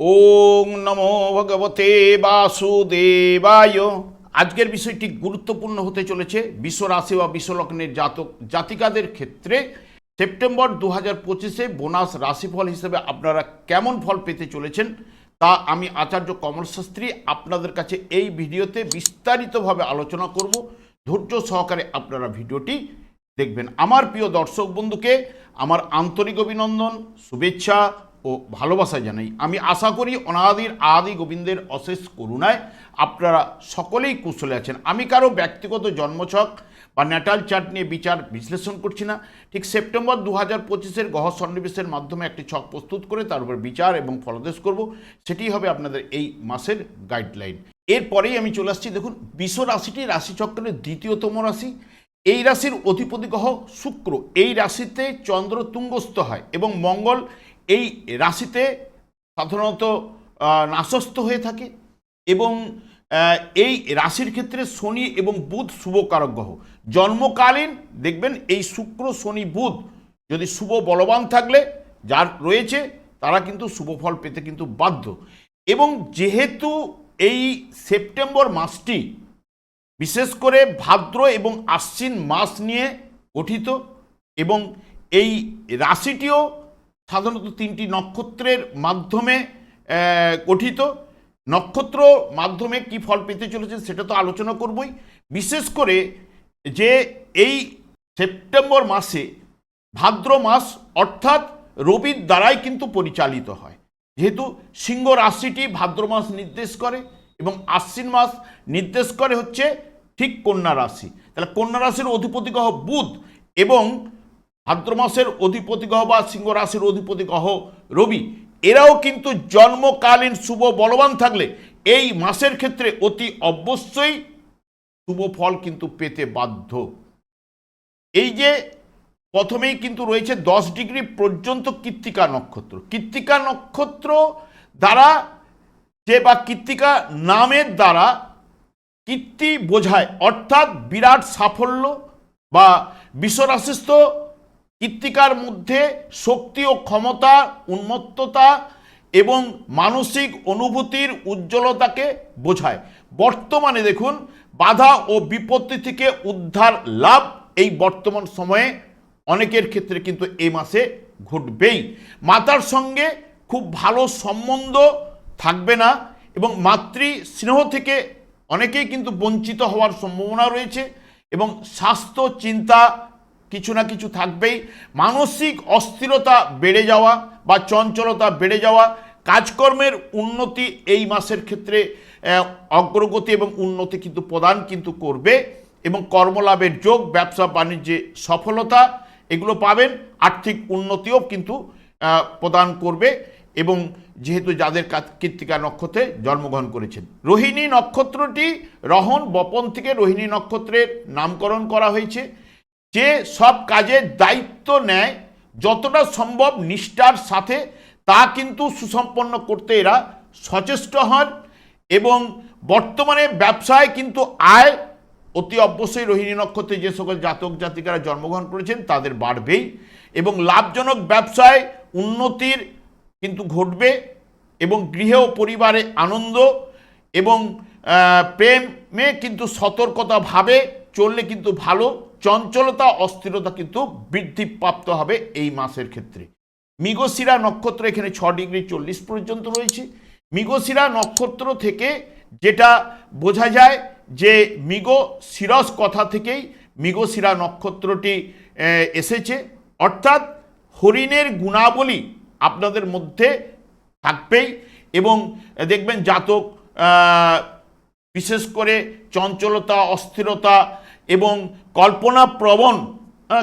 ওং নমো ভগবতে বাসুদেবায়। আজকের বিষয়টি গুরুত্বপূর্ণ হতে চলেছে বিশ্ব রাশি বা বিশ্বলগ্নের জাতক জাতিকাদের ক্ষেত্রে। সেপ্টেম্বর দু হাজার পঁচিশে বোনাস রাশিফল হিসেবে আপনারা কেমন ফল পেতে চলেছেন তা আমি আচার্য কমল শাস্ত্রী আপনাদের কাছে এই ভিডিওতে বিস্তারিতভাবে আলোচনা করব। ধৈর্য সহকারে আপনারা ভিডিওটি দেখবেন। আমার প্রিয় দর্শক বন্ধুকে আমার আন্তরিক অভিনন্দন, শুভেচ্ছা ও ভালোবাসা জানাই। আমি আশা করি অনাদির আদি গোবিন্দের অশেষ করুণায় আপনারা সকলেই কুশলে আছেন। আমি কারও ব্যক্তিগত জন্মছক বা ন্যাটাল চার্ট নিয়ে বিচার বিশ্লেষণ করছি না। ঠিক সেপ্টেম্বর দু হাজার পঁচিশের গহ সন্নিবেশের মাধ্যমে একটি ছক প্রস্তুত করে তার উপর বিচার এবং ফলদেশ করব। সেটি হবে আপনাদের এই মাসের গাইডলাইন এরপরেই আমি চলে আসছি, দেখুন বিশ্ব রাশিটি রাশিচক্রের দ্বিতীয়তম রাশি। এই রাশির অধিপতি গ্রহ শুক্র। এই রাশিতে চন্দ্র তুঙ্গস্থ হয় এবং মঙ্গল এই রাশিতে সাধারণত নাশস্থ হয়ে থাকে এবং এই রাশির ক্ষেত্রে শনি এবং বুধ শুভকারক গ্রহ। জন্মকালীন, দেখবেন এই শুক্র, শনি, বুধ যদি শুভ বলবান থাকলে, যার রয়েছে, তারা কিন্তু শুভ ফল পেতে কিন্তু বাধ্য। এবং যেহেতু এই সেপ্টেম্বর মাসটি বিশেষ করে ভাদ্র এবং আশ্বিন মাস নিয়ে গঠিত এবং এই রাশিটিও সাধারণত তিনটি নক্ষত্রের মাধ্যমে গঠিত। নক্ষত্র মাধ্যমে কি ফল পেতে চলেছে সেটা তো আলোচনা করবই। বিশেষ করে যে এই সেপ্টেম্বর মাসে ভাদ্র মাস অর্থাৎ রবির দ্বারাই কিন্তু পরিচালিত হয়। যেহেতু সিংহ রাশিটি ভাদ্র মাস নির্দেশ করে এবং আশ্বিন মাস নির্দেশ করে হচ্ছে ঠিক কন্যা রাশি। তাহলে কন্যা রাশির অধিপতি গ্রহ বুধ এবং ভাদ্র মাসের অধিপতি গ্রহ বা সিংহ রাশির অধিপতি গ্রহ রবি, এরাও কিন্তু জন্মকালীন শুভ বলবান থাকলে এই মাসের ক্ষেত্রে অতি অবশ্যই শুভ ফল কিন্তু পেতে বাধ্য। এই যে প্রথমেই কিন্তু রয়েছে দশ ডিগ্রি পর্যন্ত কৃত্তিকা নক্ষত্র। কৃত্তিকা নক্ষত্র দ্বারা যে বা কৃত্তিকা নামের দ্বারা কীর্তি বোঝায়, অর্থাৎ বিরাট সাফল্য বা বিশ্বরাশিস্থ কৃত্তিকার মধ্যে শক্তি ও ক্ষমতা, উন্মত্ততা এবং মানসিক অনুভূতির উজ্জ্বলতাকে বোঝায়। বর্তমানে দেখুন, বাধা ও বিপত্তি থেকে উদ্ধার লাভ এই বর্তমান সময়ে অনেকের ক্ষেত্রে কিন্তু এই মাসে ঘটবেই। মাতার সঙ্গে খুব ভালো সম্বন্ধ থাকবে না এবং মাতৃ স্নেহ থেকে অনেকেই কিন্তু বঞ্চিত হওয়ার সম্ভাবনা রয়েছে এবং স্বাস্থ্য, চিন্তা কিছু না কিছু থাকবেই। মানসিক অস্থিরতা বেড়ে যাওয়া বা চঞ্চলতা বেড়ে যাওয়া, কাজকর্মের উন্নতি এই মাসের ক্ষেত্রে অগ্রগতি এবং উন্নতি কিন্তু প্রদান কিন্তু করবে এবং কর্মলাভের যোগ, ব্যবসা বাণিজ্যে সফলতা এগুলো পাবেন, আর্থিক উন্নতিও কিন্তু প্রদান করবে এবং যেহেতু যাদের কাত- কৃত্তিকা নক্ষত্রে জন্মগ্রহণ করেছেন। রোহিণী নক্ষত্রটি রহন বপন থেকে রোহিণী নক্ষত্রের নামকরণ করা হয়েছে। যে সব কাজের দায়িত্ব নেয়, যতটা সম্ভব নিষ্ঠার সাথে, তা কিন্তু সুসম্পন্ন করতে এরা সচেষ্ট হন এবং বর্তমানে ব্যবসায় কিন্তু আয় অতি অবশ্যই রোহিণী নক্ষত্রে যে সকল জাতক জাতিকারা জন্মগ্রহণ করেছেন, তাদের বাড়বেই এবং লাভজনক ব্যবসায় উন্নতির কিন্তু ঘটবে এবং গৃহ ও পরিবারে আনন্দ এবং প্রেমে কিন্তু সতর্কতাভাবে চললে কিন্তু ভালো। চঞ্চলতা, অস্থিরতা কিন্তু বৃদ্ধিপ্রাপ্ত হবে এই মাসের ক্ষেত্রে। মৃগশিরা নক্ষত্র এখানে ছ ডিগ্রি চল্লিশ পর্যন্ত রয়েছে। মৃগশিরা নক্ষত্র থেকে যেটা বোঝা যায় যে মৃগ শিরস কথা থেকেই মৃগশিরা নক্ষত্রটি এসেছে। অর্থাৎ হরিণের গুণাবলী আপনাদের মধ্যে থাকবেই এবং দেখবেন জাতক বিশেষ করে চঞ্চলতা, অস্থিরতা এবং কল্পনা প্রবণ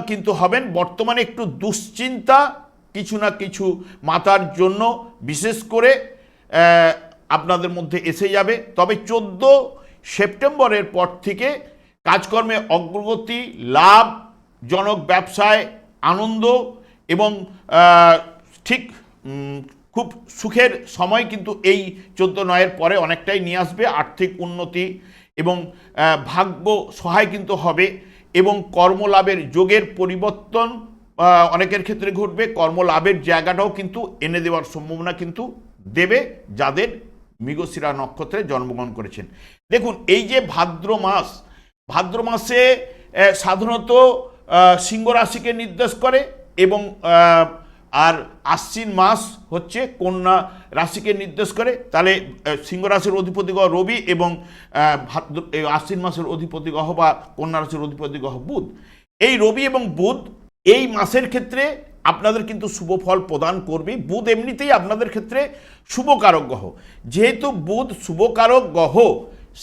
কিন্তু হবেন বর্তমানে একটু দুশ্চিন্তা কিছু না কিছু মাতার জন্য, বিশেষ করে আপনাদের মধ্যে এসে যাবে। তবে চোদ্দ সেপ্টেম্বরের পর থেকে কাজকর্মে অগ্রগতি, লাভ জনক ব্যবসায় আনন্দ এবং ঠিক খুব সুখের সময় কিন্তু এই চোদ্দ নয়ের পরে অনেকটাই নিয়ে আসবে। আর্থিক উন্নতি এবং ভাগ্য সহায় কিন্তু হবে এবং কর্মলাভের যোগের পরিবর্তন অনেকের ক্ষেত্রে ঘটবে। কর্মলাভের জায়গাটাও কিন্তু এনে দেওয়ার সম্ভাবনা কিন্তু দেবে যাদের মৃগশিরা নক্ষত্রে জন্মগ্রহণ করেছেন। দেখুন, এই যে ভাদ্র মাস, ভাদ্র মাসে সাধারণত সিংহ রাশিকে নির্দেশ করে এবং আর আশ্বিন মাস হচ্ছে কন্যা রাশিকে নির্দেশ করে। তাহলে সিংহ রাশির অধিপতি গ্রহ রবি এবং আশ্বিন মাসের অধিপতি গ্রহ বা কন্যা রাশির অধিপতি গ্রহ বুধ। এই রবি এবং বুধ এই মাসের ক্ষেত্রে আপনাদের কিন্তু শুভ ফল প্রদান করবে। বুধ এমনিতেই আপনাদের ক্ষেত্রে শুভকারক গ্রহ। যেহেতু বুধ শুভকারক গ্রহ,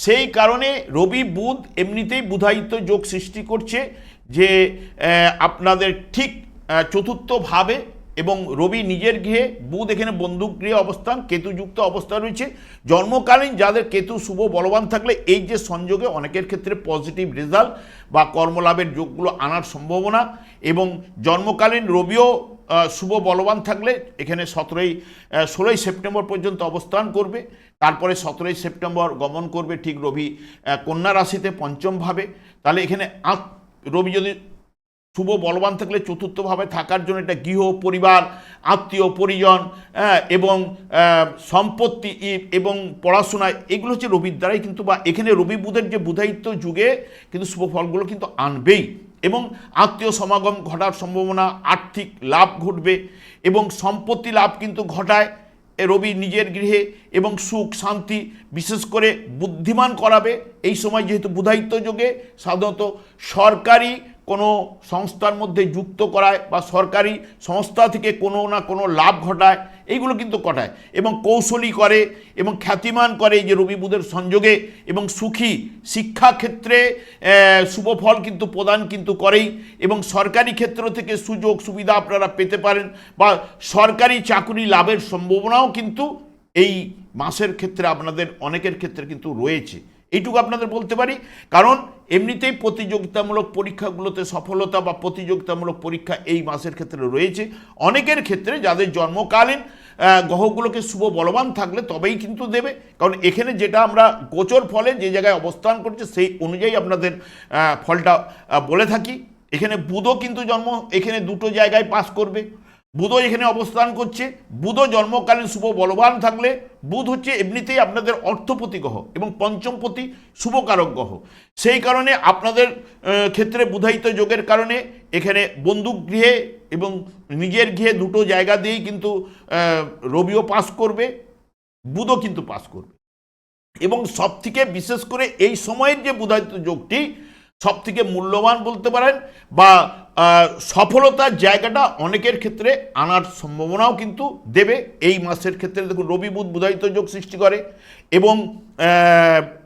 সেই কারণে রবি, বুধ এমনিতেই বুধায়িত যোগ সৃষ্টি করছে যে আপনাদের ঠিক চতুর্থভাবে এবং রবি নিজের গৃহে বুধ এখানে বন্দুক গৃহে অবস্থান, কেতুযুক্ত অবস্থা রয়েছে। জন্মকালীন যাদের কেতু শুভ বলবান থাকলে এই যে সংযোগে অনেকের ক্ষেত্রে পজিটিভ রেজাল্ট বা কর্মলাভের যোগগুলো আনার সম্ভাবনা এবং জন্মকালীন রবিও শুভ বলবান থাকলে এখানে সতেরোই ষোলোই সেপ্টেম্বর পর্যন্ত অবস্থান করবে। তারপরে সতেরোই সেপ্টেম্বর গমন করবে ঠিক রবি কন্যা রাশিতে পঞ্চমভাবে তাহলে এখানে রবি যদি শুভ বলবান থাকলে চতুর্থভাবে থাকার জন্য এটা গৃহ পরিবার আত্মীয় পরিজন হ্যাঁ, এবং সম্পত্তি এবং পড়াশোনা এগুলো হচ্ছে রবির দ্বারাই কিন্তু বা এখানে রবি বুধের যে বুধায়িত্ব যুগে কিন্তু শুভ ফলগুলো কিন্তু আনবেই। এবং আত্মীয় সমাগম ঘটার সম্ভাবনা আর্থিক লাভ ঘটবে এবং সম্পত্তি লাভ কিন্তু ঘটায় রবি নিজের গৃহে এবং সুখ শান্তি বিশেষ করে বুদ্ধিমান করাবে। এই সময় যেহেতু বুধায়িত্ব যোগে সাধারণত সরকারি কোনো সংস্থার মধ্যে যুক্ত করায় বা সরকারি সংস্থা থেকে কোনো না কোনো লাভ ঘটায় এইগুলো কিন্তু ঘটায় এবং কৌশলী করে এবং খ্যাতিমান করে যে রবি বুধের সংযোগে এবং সুখী শিক্ষাক্ষেত্রে আহ, শুভ ফল কিন্তু প্রদান কিন্তু করেই এবং সরকারি ক্ষেত্র থেকে সুযোগ সুবিধা আপনারা পেতে পারেন বা সরকারি চাকুরি লাভের সম্ভাবনাও কিন্তু এই মাসের ক্ষেত্রে আপনাদের অনেকের ক্ষেত্রে কিন্তু রয়েছে। এইটুকু আপনাদের বলতে পারি। কারণ এমনিতেই প্রতিযোগিতামূলক পরীক্ষাগুলোতে সফলতা বা প্রতিযোগিতামূলক পরীক্ষা এই মাসের ক্ষেত্রে রয়েছে। অনেকের ক্ষেত্রে যাদের জন্মকালীন গ্রহগুলোকে শুভ বলবান থাকলে তবেই কিন্তু দেবে। কারণ এখানে যেটা আমরা গোচর ফলে যে জায়গায় অবস্থান করছে সেই অনুযায়ী আপনাদের ফলটা বলে থাকি। এখানে বুধও কিন্তু জন্ম, এখানে দুটো জায়গায় পাস করবে। বুধও এখানে অবস্থান করছে। বুধও জন্মকালীন শুভ বলবান থাকলে, বুধ হচ্ছে এমনিতেই আপনাদের অর্থপতি গ্রহ এবং পঞ্চমপতি শুভকারক গ্রহ। সেই কারণে আপনাদের ক্ষেত্রে বুধায়িত যোগের কারণে এখানে বন্দুক গৃহে এবং নিজের গৃহে দুটো জায়গা দিয়েই কিন্তু রবিও পাস করবে, বুধও কিন্তু পাস করবে। এবং সব থেকে বিশেষ করে এই সময়ের যে বুধায়িত যোগটি সব থেকে মূল্যবান বলতে পারেন বা সফলতার জায়গাটা অনেকের ক্ষেত্রে আনার সম্ভাবনাও কিন্তু দেবে। এই মাসের ক্ষেত্রে দেখুন, রবি বুধ বুধায়িত যোগ সৃষ্টি করে এবং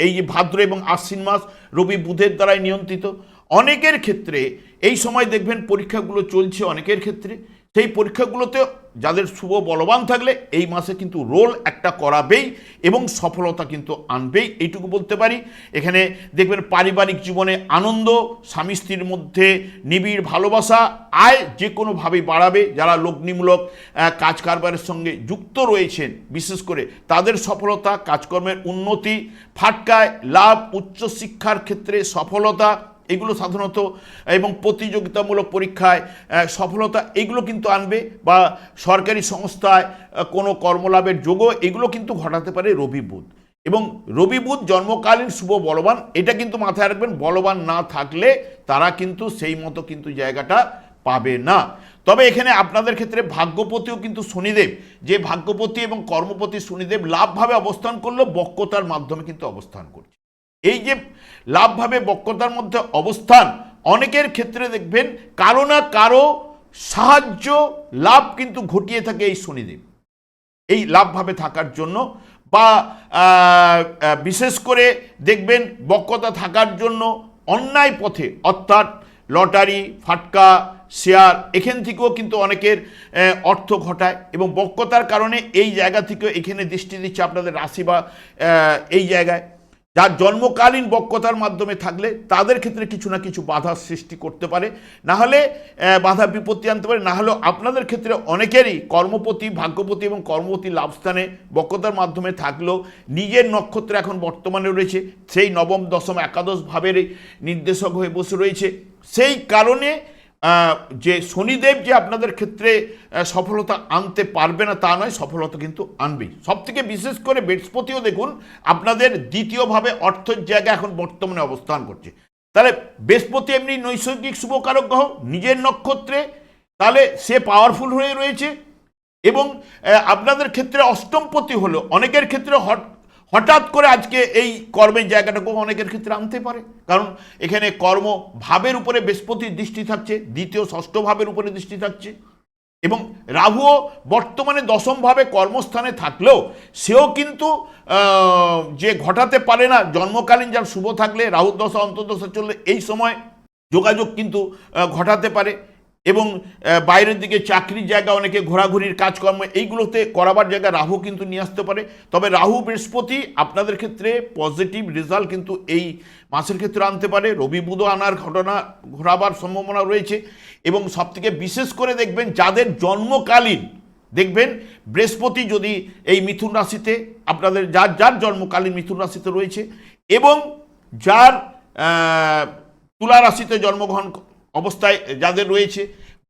এই যে ভাদ্র এবং আশ্বিন মাস রবি বুধের দ্বারাই নিয়ন্ত্রিত। অনেকের ক্ষেত্রে এই সময় দেখবেন পরীক্ষাগুলো চলছে অনেকের ক্ষেত্রে। সেই পরীক্ষাগুলোতে যাদের শুভ বলবান থাকলে এই মাসে কিন্তু রোল একটা করাবেই এবং সফলতা কিন্তু আনবেই, এইটুকু বলতে পারি। এখানে দেখবেন পারিবারিক জীবনে আনন্দ, স্বামী স্ত্রীর মধ্যে নিবিড় ভালোবাসা, আয় যে কোনোভাবেই বাড়াবে। যারা লগ্নিমূলক কাজ কারবারের সঙ্গে যুক্ত রয়েছেন, বিশেষ করে তাদের সফলতা, কাজকর্মের উন্নতি, ফাটকায় লাভ, উচ্চশিক্ষার ক্ষেত্রে সফলতা এগুলো সাধারণত, এবং প্রতিযোগিতামূলক পরীক্ষায় সফলতা এগুলো কিন্তু আনবে, বা সরকারি সংস্থায় কোনো কর্মলাভের যোগও এগুলো কিন্তু ঘটাতে পারে রবি বুধ। এবং রবি বুধ জন্মকালীন শুভ বলবান, এটা কিন্তু মাথায় রাখবেন, বলবান না থাকলে তারা কিন্তু সেই মতো কিন্তু জায়গাটা পাবে না। তবে এখানে আপনাদের ক্ষেত্রে ভাগ্যপতিও কিন্তু শনিদেব। যে ভাগ্যপতি এবং কর্মপতি শনিদেব লাভভাবে অবস্থান করলেও বক্রতার মাধ্যমে কিন্তু অবস্থান করছে। এই যে লাভভাবে বক্রতার মধ্যে অবস্থান, অনেকের ক্ষেত্রে দেখবেন কারও না কারও সাহায্য, লাভ কিন্তু ঘটিয়ে থাকে এই শনিদেব। এই লাভভাবে থাকার জন্য বা বিশেষ করে দেখবেন বক্রতা থাকার জন্য অন্যায় পথে, অর্থাৎ লটারি, ফাটকা, শেয়ার, এখান থেকেও কিন্তু অনেকের অর্থ ঘটায় এবং বক্রতার কারণে এই জায়গা থেকেও এখানে দৃষ্টি দিচ্ছে আপনাদের রাশি বা এই জায়গায়। যার জন্মকালীন বক্রতার মাধ্যমে থাকলে তাদের ক্ষেত্রে কিছু না কিছু বাধার সৃষ্টি করতে পারে। না হলে বাধা বিপত্তি আনতে পারে, না হলেও আপনাদের ক্ষেত্রে অনেকেরই কর্মপতি, ভাগ্যপতি এবং কর্মপতি লাভস্থানে বক্রতার মাধ্যমে থাকলেও নিজের নক্ষত্র এখন বর্তমানে রয়েছে। সেই নবম, দশম, একাদশ ভাবের নির্দেশক হয়ে বসে রয়েছে। সেই কারণে যে শনিদেব যে আপনাদের ক্ষেত্রে সফলতা আনতে পারবে না তা নয়, সফলতা কিন্তু আনবেই। সব থেকে বিশেষ করে বৃহস্পতিও দেখুন, আপনাদের দ্বিতীয়ভাবে অর্থের জায়গা এখন বর্তমানে অবস্থান করছে। তাহলে বৃহস্পতি এমনি নৈসর্গিক শুভকারক গ্রহ, নিজের নক্ষত্রে, তাহলে সে পাওয়ারফুল হয়ে রয়েছে। এবং আপনাদের ক্ষেত্রে অষ্টমপতি হলো, অনেকের ক্ষেত্রে হট- হঠাৎ করে আজকে এই কর্মের জায়গাটাকে অনেকের ক্ষেত্রে আনতে পারে। কারণ এখানে কর্ম ভাবের উপরে বৃহস্পতির দৃষ্টি থাকছে, দ্বিতীয় ষষ্ঠ ভাবের উপরে দৃষ্টি থাকছে। এবং রাহুও বর্তমানে দশমভাবে কর্মস্থানে থাকলেও সেও কিন্তু যে ঘটাতে পারে না, জন্মকালীন যার শুভ থাকলে রাহু দশা, অন্তর্দশা চললে এই সময় যোগাযোগ কিন্তু ঘটাতে পারে। এবং বাইরের দিকে চাকরির জায়গা, অনেকে ঘোরাঘুরির কাজকর্ম, এইগুলোতে করাবার জায়গা রাহু কিন্তু নিয়ে আসতে পারে। তবে রাহু বৃহস্পতি আপনাদের ক্ষেত্রে পজিটিভ রেজাল্ট কিন্তু এই মাসের ক্ষেত্রে আনতে পারে। রবি বুধ আনার ঘটনা ঘোরাবার সম্ভাবনা রয়েছে। এবং সবথেকে বিশেষ করে দেখবেন, যাদের জন্মকালীন, দেখবেন বৃহস্পতি যদি এই মিথুন রাশিতে, আপনাদের যার যার জন্মকালীন মিথুন রাশিতে রয়েছে এবং যার তুলা রাশিতে জন্মগ্রহণ অবস্থায় যাদের রয়েছে,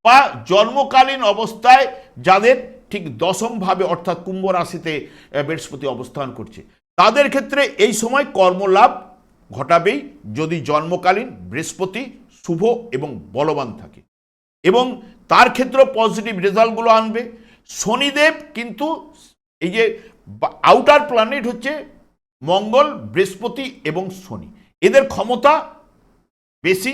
বা জন্মকালীন অবস্থায় যাদের ঠিক দশমভাবে অর্থাৎ কুম্ভ রাশিতে বৃহস্পতি অবস্থান করছে। তাদের ক্ষেত্রে এই সময় কর্মলাভ ঘটাবেই যদি জন্মকালীন বৃহস্পতি শুভ এবং বলবান থাকে। এবং তার ক্ষেত্রে পজিটিভ রেজাল্টগুলো আনবে। শনিদেব কিন্তু এই যে আউটার প্ল্যানেট হচ্ছে মঙ্গল, বৃহস্পতি এবং শনি। এদের ক্ষমতা বেশি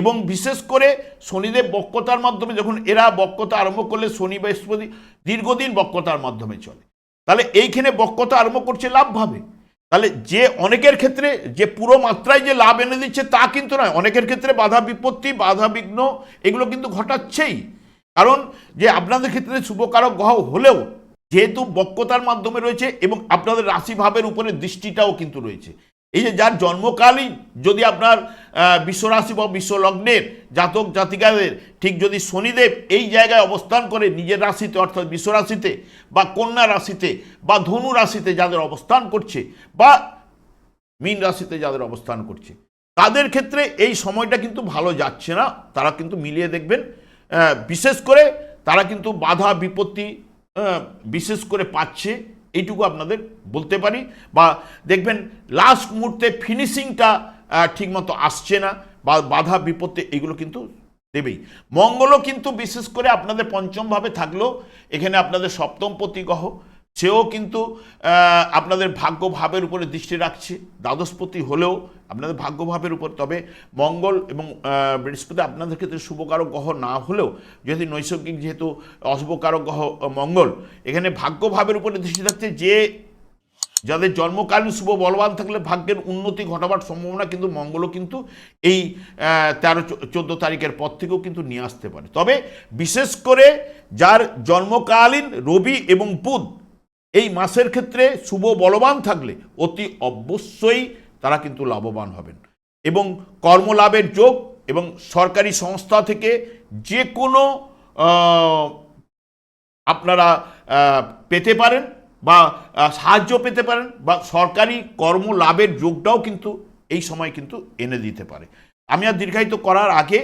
এবং বিশেষ করে শনিদেব বক্রতার মাধ্যমে, যখন এরা বক্রতা আরম্ভ করলে শনি বৃহস্পতি দীর্ঘদিন বক্রতার মাধ্যমে চলে। তাহলে এইখানে বক্রতা আরম্ভ করছে লাভভাবে তাহলে যে অনেকের ক্ষেত্রে যে পুরো মাত্রায় যে লাভ এনে দিচ্ছে তা কিন্তু নয়। অনেকের ক্ষেত্রে বাধা বিপত্তি, বাধা বিঘ্ন এগুলো কিন্তু ঘটাচ্ছেই। কারণ যে আপনাদের ক্ষেত্রে শুভকারক গ্রহ হলেও যেহেতু বক্রতার মাধ্যমে রয়েছে এবং আপনাদের রাশিভাবের উপরে দৃষ্টিটাও কিন্তু রয়েছে। এই যে যার জন্মকালীন, যদি আপনার বিশ্বরাশি বা বিশ্বলগ্নের জাতক জাতিকাদের ঠিক যদি শনিদেব এই জায়গায় অবস্থান করে নিজের রাশিতে, অর্থাৎ বিশ্বরাশিতে বা কন্যা রাশিতে বা ধনু রাশিতে যাদের অবস্থান করছে বা মীন রাশিতে যাদের অবস্থান করছে, তাদের ক্ষেত্রে এই সময়টা কিন্তু ভালো যাচ্ছে না। তারা কিন্তু মিলিয়ে দেখবেন বিশেষ করে তারা কিন্তু বাধা, বিপত্তি বিশেষ করে পাচ্ছে। এইটুকু আপনাদের বলতে পারি বা দেখবেন লাস্ট মুহূর্তে ফিনিশিংটা ঠিকমতো আসছে না বা বাধা বিপত্তি এগুলো কিন্তু দেবেই। মঙ্গলও কিন্তু বিশেষ করে আপনাদের পঞ্চমভাবে থাকলেও এখানে আপনাদের সপ্তম গ্রহ সেও কিন্তু আপনাদের ভাগ্যভাবের উপরে দৃষ্টি রাখছে, দ্বাদশপতি হলেও আপনাদের ভাগ্যভাবের উপর। তবে মঙ্গল এবং বৃহস্পতি আপনাদের ক্ষেত্রে শুভকারক গ্রহ না হলেও যদি নৈসর্গিক যেহেতু অশুভকারক গ্রহ মঙ্গল, এখানে ভাগ্যভাবের উপরে দৃষ্টি রাখছে যে যাদের জন্মকালীন শুভ বলবান থাকলে ভাগ্যের উন্নতি ঘটাবার সম্ভাবনা কিন্তু মঙ্গলও কিন্তু এই তেরো চোদ্দ তারিখের পর থেকেও কিন্তু নিয়ে আসতে পারে। তবে বিশেষ করে যার জন্মকালীন রবি এবং বুধ এই মাসের ক্ষেত্রে শুভ বলবান থাকলে অতি অবশ্যই তারা কিন্তু লাভবান হবেন। এবং কর্মলাভের যোগ এবং সরকারি সংস্থা থেকে যে কোনো আপনারা পেতে পারেন বা সাহায্য পেতে পারেন বা সরকারি কর্ম লাভের যোগটাও কিন্তু এই সময় কিন্তু এনে দিতে পারে। আমি আর দীর্ঘায়িত করার আগে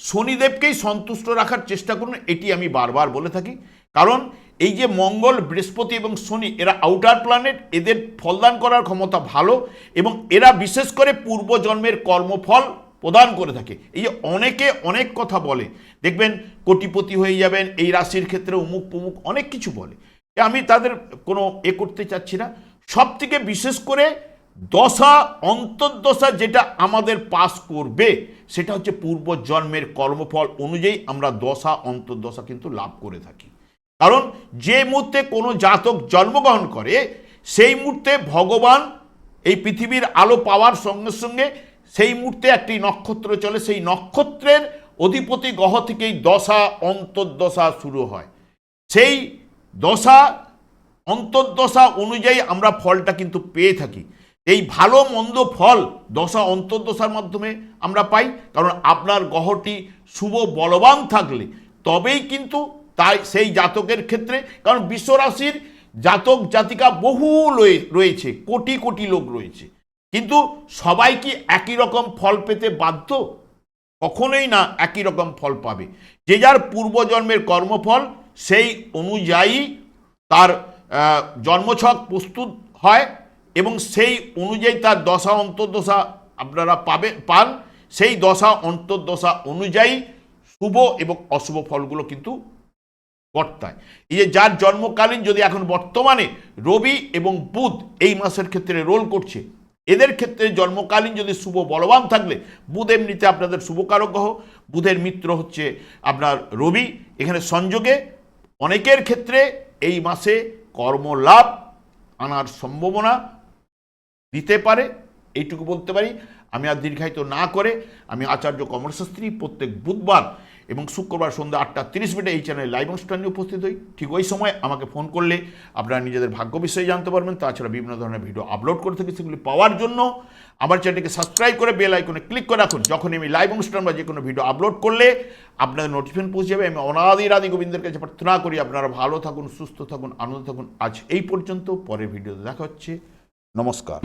শনিদেবকেই সন্তুষ্ট রাখার চেষ্টা করুন, এটি আমি বারবার বলে থাকি। কারণ এই যে মঙ্গল, বৃহস্পতি এবং শনি, এরা আউটার প্ল্যানেট এদের ফলদান করার ক্ষমতা ভালো এবং এরা বিশেষ করে পূর্বজন্মের কর্মফল প্রদান করে থাকে। এই যে অনেকে অনেক কথা বলে। দেখবেন কোটিপতি হয়ে যাবেন, এই রাশির ক্ষেত্রে উমুক পুমুক অনেক কিছু বলে। আমি তাদের কোনো এ করতে চাচ্ছি না। সব থেকে বিশেষ করে দশা, অন্তর্দশা যেটা আমাদের পাস করবে, সেটা হচ্ছে পূর্বজন্মের কর্মফল অনুযায়ী আমরা দশা, অন্তর্দশা কিন্তু লাভ করে থাকি। কারণ যে মুহূর্তে কোনো জাতক জন্মগ্রহণ করে, সেই মুহূর্তে ভগবান এই পৃথিবীর আলো পাওয়ার সঙ্গে সঙ্গে সেই মুহূর্তে একটি নক্ষত্র চলে, সেই নক্ষত্রের অধিপতি গ্রহ থেকেই দশা অন্তর্দশা শুরু হয়। সেই দশা অন্তর্দশা অনুযায়ী আমরা ফলটা কিন্তু পেয়ে থাকি। এই ভালো মন্দ ফল দশা অন্তর্দশার মাধ্যমে আমরা পাই। কারণ আপনার গ্রহটি শুভ বলবান থাকলে তবেই কিন্তু তাই সেই জাতকের ক্ষেত্রে, কারণ বিশ্বরাশির জাতক, জাতিকা বহু রয়েছে, কোটি কোটি লোক রয়েছে। কিন্তু সবাই কি একই রকম ফল পেতে বাধ্য? কখনোই না একই রকম ফল পাবে। যে যার পূর্বজন্মের কর্মফল, সেই অনুযায়ী তার জন্মছক প্রস্তুত হয় এবং সেই অনুযায়ী তার দশা, অন্তর্দশা আপনারা পাবে, পান। সেই দশা, অন্তর্দশা অনুযায়ী শুভ এবং অশুভ ফলগুলো কিন্তু বর্তায়। এই যে যার জন্মকালীন যদি এখন বর্তমানে রবি এবং বুধ এই মাসের ক্ষেত্রে রোল করছে, এদের ক্ষেত্রে জন্মকালীন যদি শুভ বলবান থাকলে, বুধ এমনিতে আপনাদের শুভকারক গ্রহ, বুধের মিত্র হচ্ছে আপনার রবি। এখানে সংযোগে অনেকের ক্ষেত্রে এই মাসে কর্মলাভ আনার সম্ভাবনা দিতে পারে, এইটুকু বলতে পারি। আমি আর দীর্ঘায়িত না করে আমি আচার্য কমলশাস্ত্রী প্রত্যেক বুধবার এবং শুক্রবার সন্ধ্যা আটটা তিরিশ মিনিটে এই চ্যানেলে লাইভ অনুষ্ঠানে উপস্থিত হই। ঠিক ওই সময় আমাকে ফোন করলে আপনারা নিজেদের ভাগ্য বিষয়ে জানতে পারবেন। তাছাড়া বিভিন্ন ধরনের ভিডিও আপলোড করে থাকি, সেগুলি পাওয়ার জন্য আমার চ্যানেলকে সাবস্ক্রাইব করে বেল আইকনে ক্লিক করে রাখুন। যখন আমি লাইভ অনুষ্ঠান বা যে কোনো ভিডিও আপলোড করলে আপনাদের নোটিফিকেশন পৌঁছে যাবে। আমি অনাদির আদি গোবিন্দের কাছে প্রার্থনা করি, আপনারা ভালো থাকুন, সুস্থ থাকুন, আনন্দ থাকুন। আজ এই পর্যন্ত, পরের ভিডিওতে দেখা হচ্ছে। নমস্কার।